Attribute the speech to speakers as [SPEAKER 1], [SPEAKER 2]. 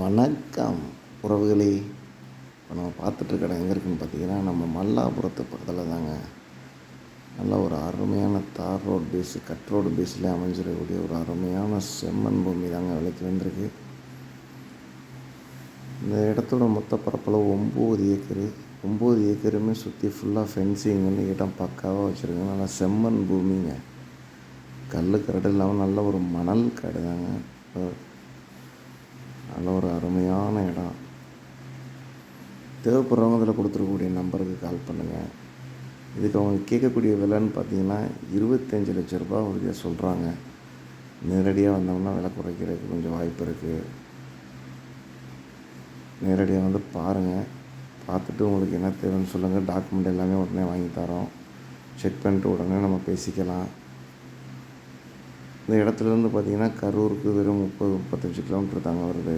[SPEAKER 1] வணக்கம் உறவுகளே. இப்போ நம்ம பார்த்துட்ருக்க எங்கே இருக்குன்னு பார்த்தீங்கன்னா நம்ம மல்லாபுரத்து பக்கத்தில் தாங்க. நல்ல ஒரு அருமையான தார் ரோடு பேஸு கட் ரோடு பேஸில் அமைஞ்சிருக்கக்கூடிய ஒரு அருமையான செம்மண் பூமி தாங்க விலைக்கு வந்திருக்கு. இந்த இடத்தோட மொத்த பரப்பளவு ஒம்பது ஏக்கரு. ஒம்பது ஏக்கருமே சுற்றி ஃபுல்லாக ஃபென்சிங் வந்து இடம் பக்காவாக வச்சுருக்காங்க. நல்லா செம்மண் பூமிங்க. கல் கரடு இல்லாமல் நல்ல ஒரு மணல் காடு தாங்க நல்ல ஒரு அருமையான இடம். தேவைப்படுறவங்க இதில் கொடுத்துருக்கக்கூடிய நம்பருக்கு கால் பண்ணுங்கள் இதுக்கு அவங்க கேட்கக்கூடிய விலைன்னு பார்த்தீங்கன்னா இருபத்தஞ்சி லட்ச ரூபா உறுதியாக சொல்கிறாங்க நேரடியாக வந்தோம்னா விலை குறைக்கிறதுக்கு கொஞ்சம் வாய்ப்பு இருக்குது நேரடியாக வந்து பாருங்கள் பார்த்துட்டு உங்களுக்கு என்ன தேவைன்னு சொல்லுங்கள் டாக்குமெண்ட் எல்லாமே உடனே வாங்கி தரோம். செக் பண்ணிட்டு உடனே நம்ம பேசிக்கலாம். இந்த இடத்துலேருந்து பார்த்திங்கன்னா கரூருக்கு வெறும் முப்பது முப்பத்தஞ்சு கிலோமீட்டர் தாங்க வருது.